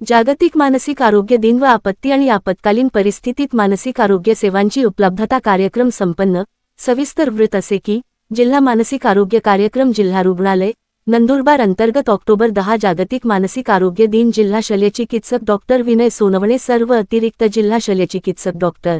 जागतिक मानसिक आरोग्य दिन व आपत्ती आणि आपत्कालीन परिस्थितीत मानसिक आरोग्य सेवांची उपलब्धता कार्यक्रम संपन्न सविस्तर वृत्त असे की जिल्हा मानसिक आरोग्य कार्यक्रम जिल्हा रुग्णालय नंदुरबार अंतर्गत ऑक्टोबर दहा जागतिक मानसिक आरोग्य दिन जिल्हा शल्यचिकित्सक डॉक्टर विनय सोनवणे सर्व अतिरिक्त जिल्हा शल्यचिकित्सक डॉक्टर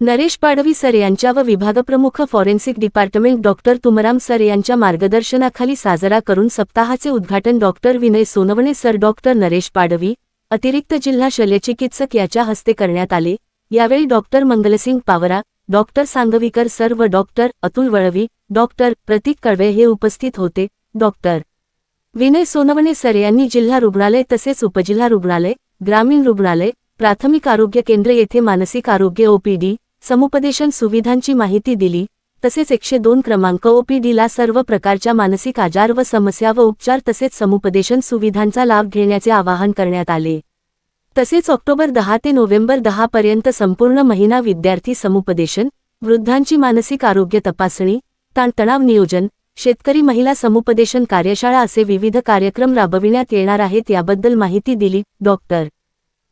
नरेश पाडवी सर यांच्या व विभागप्रमुख forensic department doctor Tumram sir यांच्या मार्गदर्शनाखाली साजरा करून सप्ताहाचे उद्घाटन doctor Vinay Sonawane sir doctor Naresh Padvi अतिरिक्त जिल्हा शल्यचिकित्सक याच्या हस्ते करण्यात आले. यावेळी doctor Mangalsingh Pawara doctor Sangvikar sir व डॉक्टर अतुल वळवी डॉक्टर प्रतीक कळवे हे उपस्थित होते. डॉक्टर विनय सोनवणे सर यांनी जिल्हा रुग्णालय तसेच उपजिल्हा रुग्णालय ग्रामीण रुग्णालय प्राथमिक आरोग्य केंद्र येथे मानसिक आरोग्य ओपीडी समुपदेशन सुविधांची माहिती दिली तसेच एकशे दोन क्रमांक ओपीडीला सर्व प्रकारच्या मानसिक आजार व समस्या व उपचार तसेच समुपदेशन सुविधांचा लाभ घेण्याचे आवाहन करण्यात आले. तसेच ऑक्टोबर दहा ते नोव्हेंबर दहा पर्यंत संपूर्ण महिना विद्यार्थी समुपदेशन वृद्धांची मानसिक आरोग्य तपासणी ताणतणाव नियोजन शेतकरी महिला समुपदेशन कार्यशाळा असे विविध कार्यक्रम राबविण्यात येणार आहेत याबद्दल माहिती दिली डॉक्टर.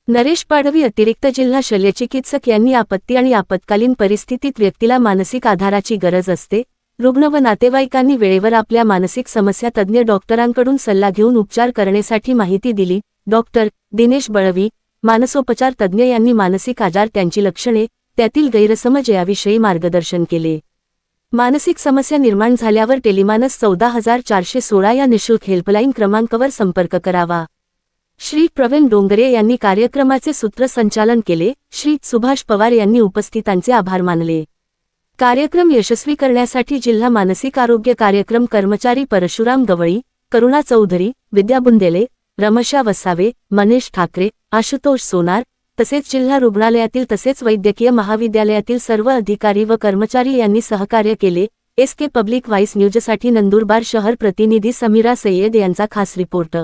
नरेश पाडवी अतिरिक्त जिल्हा शल्यचिकित्सक यांनी आपत्ती आणि आपत्कालीन परिस्थितीत व्यक्तीला मानसिक आधाराची गरज असते. रुग्ण व नातेवाईकांनी वेळेवर आपल्या मानसिक समस्या तज्ज्ञ डॉक्टरांकडून सल्ला घेऊन उपचार करण्यासाठी माहिती दिली. डॉक्टर दिनेश बळवी मानसोपचार तज्ज्ञ यांनी मानसिक आजार त्यांची लक्षणे त्यातील गैरसमज याविषयी मार्गदर्शन केले. मानसिक समस्या निर्माण झाल्यावर टेलिमानस चौदा हजार चारशे सोळा या निशुल्क हेल्पलाईन क्रमांकावर संपर्क करावा. श्री प्रवीण डोंगरे यांनी कार्यक्रमाचे सूत्रसंचालन केले. श्री सुभाष पवार यांनी उपस्थितांचे आभार मानले. कार्यक्रम यशस्वी करण्यासाठी जिल्हा मानसिक आरोग्य कार्यक्रम कर्मचारी परशुराम गवळी करुणा चौधरी विद्या बुंदेले रमशा वसावे मनीष ठाकरे आशुतोष सोनार तसेच जिल्हा रुग्णालयातील तसेच वैद्यकीय महाविद्यालयातील सर्व अधिकारी व कर्मचारी यांनी सहकार्य केले. एस के पब्लिक व्हाईस न्यूजसाठी नंदुरबार शहर प्रतिनिधी समीरा सय्यद यांचा खास रिपोर्ट.